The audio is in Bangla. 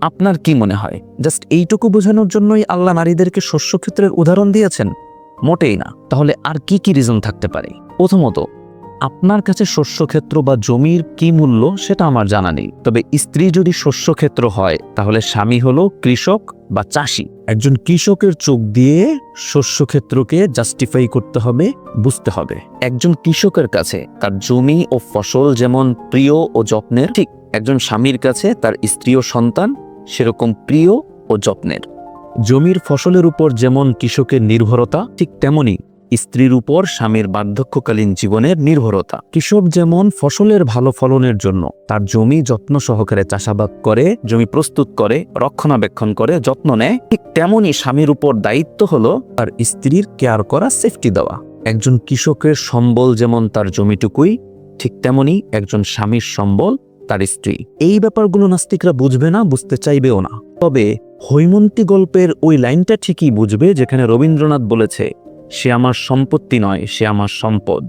আপনার কি মনে হয়? জাস্ট এইটুকু বোঝানোর জন্যই আল্লাহ নারীদেরকে শস্য ক্ষেত্রের উদাহরণ দিয়েছেন? মোটেই না। তাহলে আর কি কি রিজন থাকতে পারে? প্রথমত, আপনার কাছে শস্যক্ষেত্র বা জমির কি মূল্য সেটা আমার জানা নেই। তবে স্ত্রী যদি শস্যক্ষেত্র হয়, তাহলে স্বামী হলো কৃষক বা চাষি। একজন কৃষকের চোখ দিয়ে শস্যক্ষেত্রকে জাস্টিফাই করতে হবে, বুঝতে হবে। একজন কৃষকের কাছে তার জমি ও ফসল যেমন প্রিয় ও যত্নের, ঠিক একজন স্বামীর কাছে তার স্ত্রী ও সন্তান, সেরকম প্রিয় ও যত্নের। জমির ফসলের উপর যেমন কৃষকের নির্ভরতা, ঠিক তেমনি স্ত্রীর উপর স্বামীর বার্ধক্যকালীন জীবনের নির্ভরতা। কৃষক যেমন ফসলের ভালো ফলনের জন্য তার জমি যত্ন সহকারে চাষাবাদ করে, জমি প্রস্তুত করে, রক্ষণাবেক্ষণ করে, যত্ন নেয়, ঠিক তেমনি স্বামীর উপর দায়িত্ব হল তার স্ত্রীর কেয়ার করা, সেফটি দেওয়া। একজন কৃষকের সম্বল যেমন তার জমিটুকুই, ঠিক তেমনি একজন স্বামীর সম্বল তার স্ত্রী। এই ব্যাপারগুলো নাস্তিকরা বুঝবে না, বুঝতে চাইবেও না। তবে হৈমন্তী গল্পের ওই লাইনটা ঠিকই বুঝবে, যেখানে রবীন্দ্রনাথ বলেছে, সে আমার সম্পত্তি নয়, সে আমার সম্পদ।